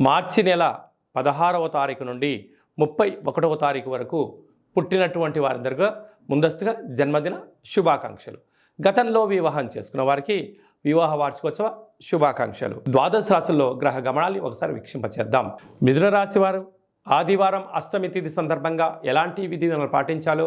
మార్చి నెల పదహారవ తారీఖు నుండి ముప్పై ఒకటవ తారీఖు వరకు పుట్టినటువంటి వారందరిగా ముందస్తుగా జన్మదిన శుభాకాంక్షలు. గతంలో వివాహం చేసుకున్న వారికి వివాహ వార్షికోత్సవ శుభాకాంక్షలు. ద్వాదశ రాశుల్లో గ్రహ గమనాన్ని ఒకసారి వీక్షింపచేద్దాం. మిథున రాశి వారు ఆదివారం అష్టమి తిథి సందర్భంగా ఎలాంటి విధులను పాటించాలో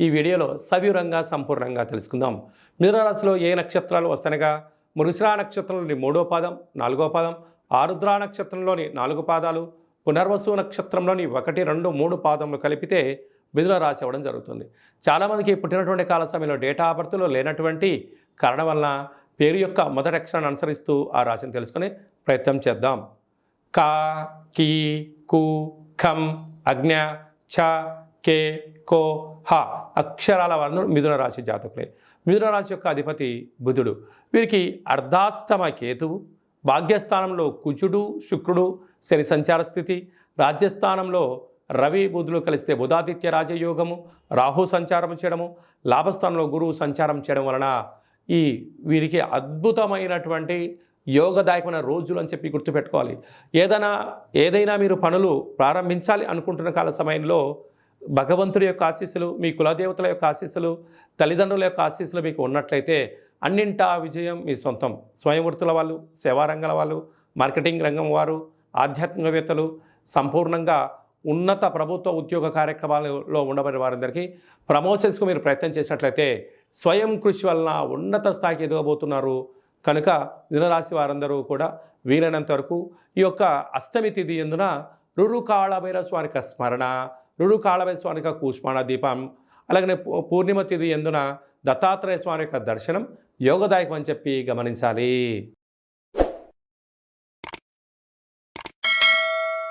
ఈ వీడియోలో సవివరంగా సంపూర్ణంగా తెలుసుకుందాం. మిథున రాశిలో ఏ నక్షత్రాలు వస్తనగా మృగశిరా నక్షత్రంలోని మూడో పాదం నాలుగో పాదం ఆరుద్ర నక్షత్రంలోని నాలుగు పాదాలు పునర్వసు నక్షత్రంలోని ఒకటి రెండు మూడు పాదములు కలిపితే మిథున రాశి అవ్వడం జరుగుతుంది. చాలామందికి పుట్టినటువంటి కాల సమయంలో డేటా ఆఫ్ లేనటువంటి కారణం వలన పేరు యొక్క మొదటి అక్షరాన్ని అనుసరిస్తూ ఆ రాశిని తెలుసుకునే ప్రయత్నం చేద్దాం. కా కీ కు ఖం అజ్ఞ ఛ కే కో హ అక్షరాల వలన మిథున రాశి జాతకులే. మిథున రాశి యొక్క అధిపతి బుధుడు. వీరికి అర్ధాష్టమ కేతువు భాగ్యస్థానంలో కుజుడు శుక్రుడు శని సంచార స్థితి రాజ్యస్థానంలో రవి బుధులు కలిస్తే బుధాదిత్య రాజయోగము రాహు సంచారం చేయడము లాభస్థానంలో గురువు సంచారం చేయడం వలన ఈ వీరికి అద్భుతమైనటువంటి యోగదాయకమైన రోజులు అని చెప్పి గుర్తుపెట్టుకోవాలి. ఏదైనా ఏదైనా మీరు పనులు ప్రారంభించాలి అనుకుంటున్న కాల సమయంలో భగవంతుడి యొక్క ఆశీస్సులు మీ కులదేవతల యొక్క ఆశీస్సులు తల్లిదండ్రుల యొక్క ఆశీస్సులు మీకు ఉన్నట్లయితే అన్నింటా విజయం మీ సొంతం. స్వయం వృత్తుల వాళ్ళు సేవారంగాల వాళ్ళు మార్కెటింగ్ రంగం వారు ఆధ్యాత్మికవేత్తలు సంపూర్ణంగా ఉన్నత ప్రభుత్వ ఉద్యోగ కార్యక్రమాలలో ఉండబడిన వారందరికీ ప్రమోషన్స్కు మీరు ప్రయత్నం చేసినట్లయితే స్వయం కృషి వలన ఉన్నత స్థాయికి ఎదగబోతున్నారు. కనుక దినరాశి వారందరూ కూడా వీలైనంత వరకు ఈ యొక్క అష్టమి తిథి ఎందున రురుకాళభైరస్వానిక స్వామిక స్మరణ రురు స్వామిక కూష్మాణ దీపం అలాగనే పూర్ణిమ తిథి ఎందున దత్తాత్రేయ స్వామి యొక్క దర్శనం యోగదాయకం అని చెప్పి గమనించాలి.